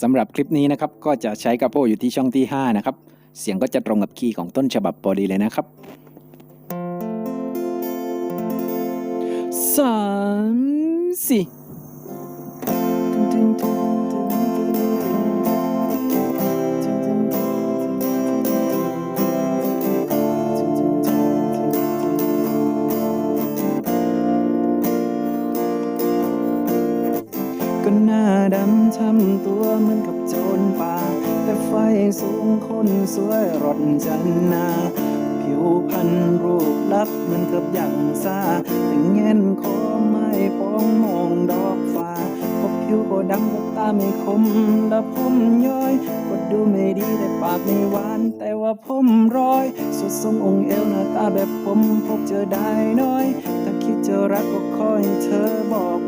สำหรับคลิปนี้นะครับก็จะใช้กระโปรงอยู่ที่ช่องที่ 5 นะครับ เสียงก็จะตรงกับคีย์ของต้นฉบับพอดีเลยนะครับสามสี่ ทำตัวเหมือนกับโจรป่า แต่ไฟสูงคนสวยรถจันนา ผิวพรรณรูปลักษณ์เหมือนกับอย่างซาแต่เงินคอไม่ปองมองดอกฟ้าก็ผิวก็ดำก็ตาไม่คมและผมย้อยก็ดูไม่ดีแต่ปากไม่หวาน แต่ว่าผมร้อย สุดทรงองค์เอวหน้าตาแบบผมพบเจอได้น้อย ถ้าคิดจะรักก็คอยเธอบอก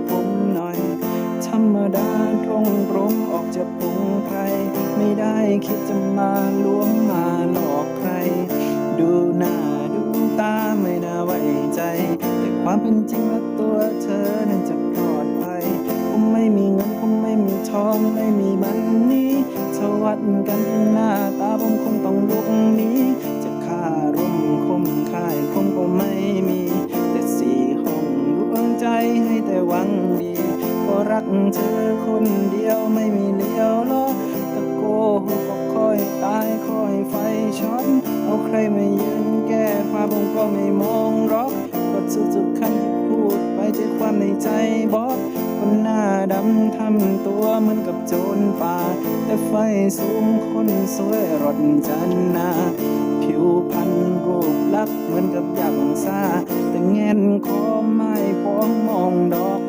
รงตรงออกจะปุงใครไม่ได้คิดจะมาล้วงมาหลอกใคร ดูหน้าดูตาไม่น่าไว้ใจ แต่ความเป็นจริงแล้วตัวเธอนั้นจะปลอดภัยผมไม่มีเงินผมไม่มีทองไม่มีมันนี้ถวัดกันที่หน้าตาผมคงต้องลุกนี้ เธอคนเดียวไม่มีเลี้ยวล้อตะโกหกก็คอยตายคอยไฟช็อตเอาใครมายืนแก้ผ้าผมก็ไม่มองรอกก็สุดๆคำที่พูดไปใจความในใจบอกคนหน้าดำทำตัวเหมือนกับโจรป่า แต่ไฟสูงคนสวยรถจันนาผิวพรรณรูปลักษณ์เหมือนกับอย่างซาแต่เงินคอไม่ปองมองดอก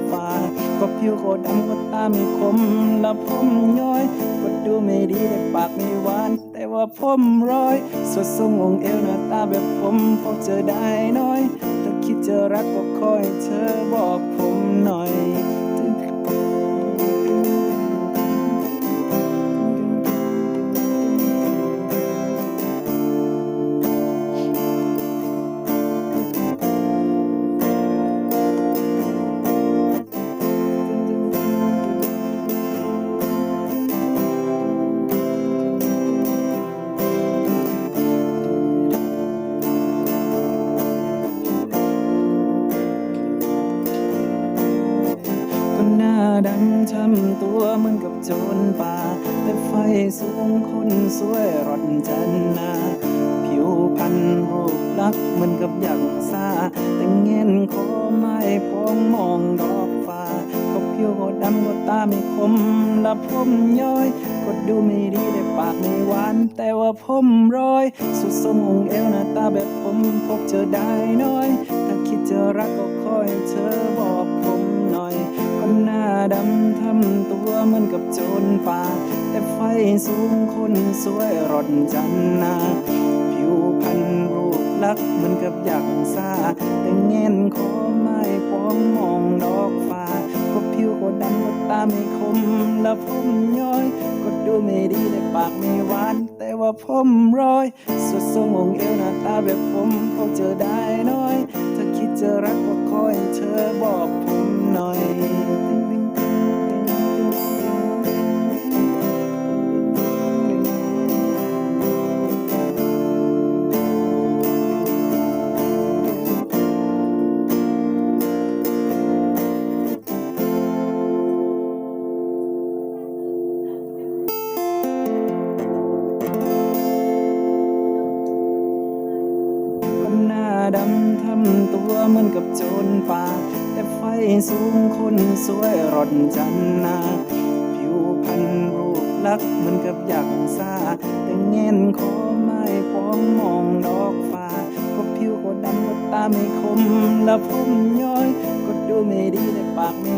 ก็ผิวโคดำก็ตาไม่คมและผมย้อย ก็ดูไม่ดีแต่ปากไม่หวาน แต่ว่าผมร้อยสดทรงองเอวหน้าตาแบบผมพบเจอได้น้อย ถ้าคิดจะรักก็คอยเธอบอกผมำทำตัวเหมือนกับโจรป่า แต่ไฟสูงคนสวยรถจันนาผิวพรรณรูปลักษณ์เหมือนกับอย่างซาแต่เงินคอไม่ปองมองดอกฟ้าก็ผิวก็ดำก็ตาไม่คมและผมย้อย ก็ดูไม่ดีแต่ปากไม่หวาน แต่ว่าผมร้อย สุดทรงองเอวหน้าตาแบบผมพบเจอได้น้อย ถ้าคิดจะรักก็คอยเธอบอก กับโจรป่า แต่ไฟสูงคนสวยรถจันนาผิวพรรณรูปลักษ์เหมือนกับอย่างซาแต่เงินคอไม่ปองมองดอกฟ้าก็ผิวก็ดำก็ตาไม่คมและผมย้อย ก็ดูไม่ดีแต่ปากไม่หวาน แต่ว่าผมร้อยสุดทรงองเอวหน้าตาแบบผมพบเจอได้น้อย ถ้าคิดจะรักก็คอยเธอ เหมือนกับโจรป่า แต่ไฟสูงคนสวยรอดจันนาผิวพรรณรูปลักษณ์เหมือนกับอย่างซาแต่เงินขอไม่ปองมองดอกฟ้า ก็ผิวก็ดำก็ตาไม่คมและผมย้อย ก็ดูไม่ดีแต่ปากไม่